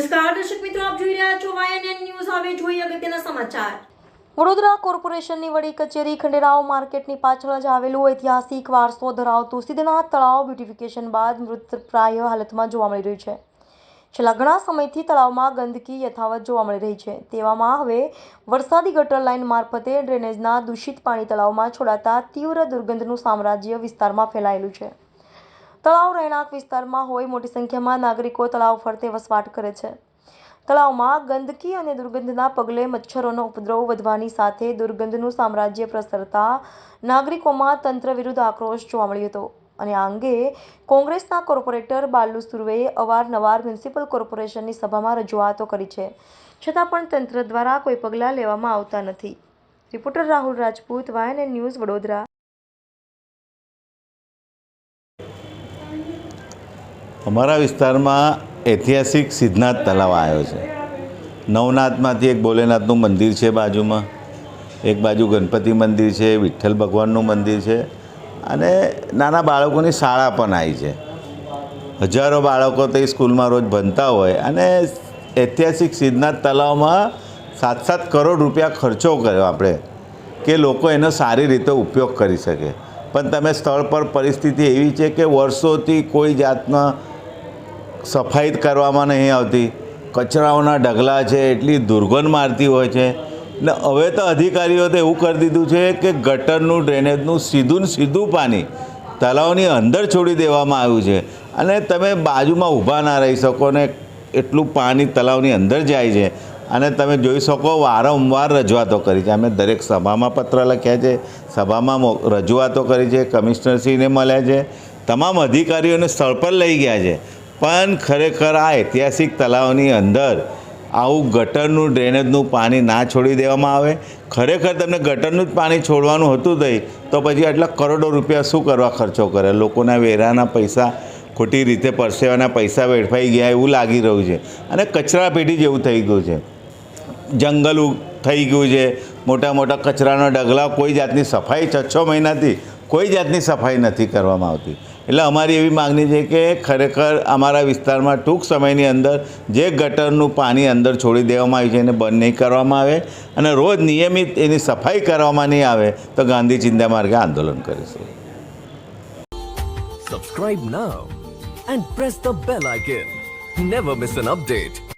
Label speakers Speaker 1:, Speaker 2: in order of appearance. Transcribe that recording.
Speaker 1: નમસ્કાર, દર્શક મિત્રો, આપ જોઈ રહ્યા છો વાયએનએન ન્યૂઝ હવે જોઈએ અગત્યના સમાચાર.
Speaker 2: વડોદરા કોર્પોરેશનની વડી કચેરી ખંડેરાવ માર્કેટની પાછળ જ આવેલું ઐતિહાસિક વારસો ધરાવતું સિદ્ધનાથ તળાવ બ્યુટિફિકેશન બાદ મૃતપ્રાય હાલતમાં જોવા મળી રહ્યું છે. છેલ્લા ઘણા સમયથી તળાવમાં ગંદકી યથાવત જોવા મળી રહી છે. તેવામાં હવે વરસાદી ગટર લાઇન મારફતે ડ્રેનેજના દૂષિત પાણી તળાવમાં છોડાતા તીવ્ર દુર્ગંધનું સામ્રાજ્ય વિસ્તારમાં ફેલાયેલું છે. તળાવ રહેણાંક વિસ્તારમાં હોય મોટી સંખ્યામાં નાગરિકો તળાવ ફરતે વસવાટ કરે છે. તળાવમાં ગંદકી અને દુર્ગંધના પગલે મચ્છરોનો ઉપદ્રવ વધવાની સાથે દુર્ગંધનું સામ્રાજ્ય પ્રસરતા નાગરિકોમાં તંત્ર વિરુદ્ધ આક્રોશ જોવા મળ્યો હતો. અને આ અંગે કોંગ્રેસના કોર્પોરેટર બાલુ સુર્વેએ અવારનવાર મ્યુનિસિપલ કોર્પોરેશનની સભામાં રજૂઆતો કરી છે. છતાં પણ તંત્ર દ્વારા કોઈ પગલાં લેવામાં આવતા નથી. રિપોર્ટર રાહુલ રાજપૂત, વાયન ન્યૂઝ વડોદરા.
Speaker 3: અમારા વિસ્તારમાં ઐતિહાસિક સિદ્ધનાથ તળાવ આવ્યો છે. નવનાથમાંથી એક ભોલેનાથનું મંદિર છે બાજુમાં. એક બાજુ ગણપતિ મંદિર છે, વિઠ્ઠલ ભગવાનનું મંદિર છે અને નાના બાળકોની શાળા પણ આવી છે. હજારો બાળકો તે સ્કૂલમાં રોજ ભણતા હોય અને ઐતિહાસિક સિદ્ધનાથ તળાવમાં સાત સાત કરોડ રૂપિયા ખર્ચો કર્યો આપણે કે લોકો એનો સારી રીતે ઉપયોગ કરી શકે. પણ તમે સ્થળ પર પરિસ્થિતિ એવી છે કે વર્ષોથી કોઈ જાતના સફાઈ કરવામાં નહીં આવતી. કચરાઓના ઢગલા છે, એટલી દુર્ગંધ મારતી હોય છે. ને હવે તો અધિકારીઓ તો એવું કરી દીધું છે કે ગટરનું ડ્રેનેજનું સીધું ને સીધું પાણી તળાવની અંદર છોડી દેવામાં આવ્યું છે. અને તમે બાજુમાં ઊભા ના રહી શકો ને એટલું પાણી તળાવની અંદર જાય છે. અને તમે જોઈ શકો વારંવાર રજૂઆતો કરી છે. અમે દરેક સભામાં પત્ર લખ્યા છે, સભામાં રજૂઆતો કરી છે, કમિશનરશ્રીને મળ્યા છે. તમામ અધિકારીઓને સ્થળ પર લઈ ગયા છે. પણ ખરેખર આ ઐતિહાસિક તળાવની અંદર આવું ગટરનું ડ્રેનેજનું પાણી ના છોડી દેવામાં આવે. ખરેખર તમને ગટરનું જ પાણી છોડવાનું હતું થઈ તો પછી આટલા કરોડો રૂપિયા શું કરવા ખર્ચો કરે? લોકોના વેરાના પૈસા ખોટી રીતે પરસેવાના પૈસા વેડફાઈ ગયા એવું લાગી રહ્યું છે. અને કચરા પેટી જેવું થઈ ગયું છે. જંગલ થઈ ગયું છે. મોટા મોટા કચરાના ડગલા કોઈ જાતની સફાઈ છ છ મહિનાથી, કોઈ જાતની સફાઈ નથી કરવામાં આવતી. એટલે અમારી એવી માગણી છે કે ખરેખર અમારા વિસ્તારમાં ટૂંક સમયની અંદર જે ગટરનું પાણી અંદર છોડી દેવામાં આવ્યું છે એને બંધ નહીં કરવામાં આવે અને રોજ નિયમિત એની સફાઈ કરવામાં નહીં આવે તો ગાંધી ચિંતા માર્ગે આંદોલન કરીશું
Speaker 4: Subscribe now and press the bell icon never miss an update.